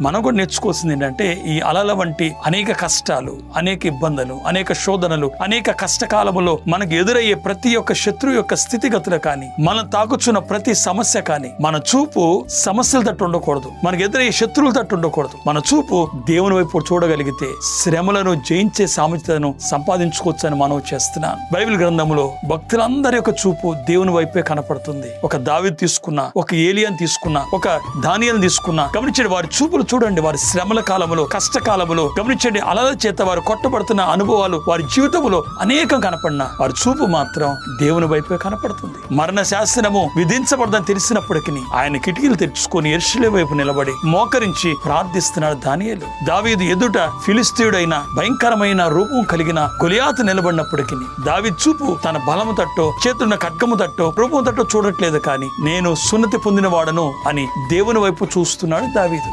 మనం కూడా నేర్చుకోవాల్సింది ఏంటంటే ఈ అలల వంటి అనేక కష్టాలు అనేక ఇబ్బందులు అనేక శోధనలు అనేక కష్టకాలములో మనకు ఎదురయ్యే ప్రతి ఒక్క శత్రువు యొక్క స్థితిగతులు కానీ మనం తాకుచున్న ప్రతి సమస్య కానీ మన చూపు సమస్యల తట్టు ఉండకూడదు. మనకు ఎదురయ్యే శత్రువుల తట్టు ఉండకూడదు. మన చూపు దేవుని వైపు చూడగలిగితే శ్రమలను జయించే సామర్థ్యతను సంపాదించుకోవచ్చని మనం చేస్తున్నాను. బైబిల్ గ్రంథంలో భక్తులందరి యొక్క చూపు దేవుని వైపే కనపడుతుంది. ఒక దావి తీసుకున్న ఒక ఏలియన్ తీసుకున్న ఒక ధాన్యం తీసుకున్న గమనించిన వారి చూపులు చూడండి వారి శ్రమల కాలములో కష్టకాలములో గమనించండి అలల చేత వారు కొట్టబడుతున్న అనుభవాలు వారి జీవితంలో అనేకం కనపడిన వారి చూపు మాత్రం దేవుని వైపే కనపడుతుంది. మరణ శాసనము విధించబడదని తెలిసినప్పటికీ ఆయన కిటికీలు తెచ్చుకొని ఎర్షులే వైపు నిలబడి మోకరించి ప్రార్థిస్తున్నాడు దానియలు. దావీదు ఎదుట ఫిలిస్తీయుడైన భయంకరమైన రూపం కలిగిన గొలియాతు నిలబడినప్పటికీ దావి చూపు తన బలము తట్టో చేతున్న ఖడ్గము తట్టో రూపం తట్టో చూడట్లేదు కానీ నేను సున్నతి పొందిన వాడను అని దేవుని వైపు చూస్తున్నాడు దావీదు.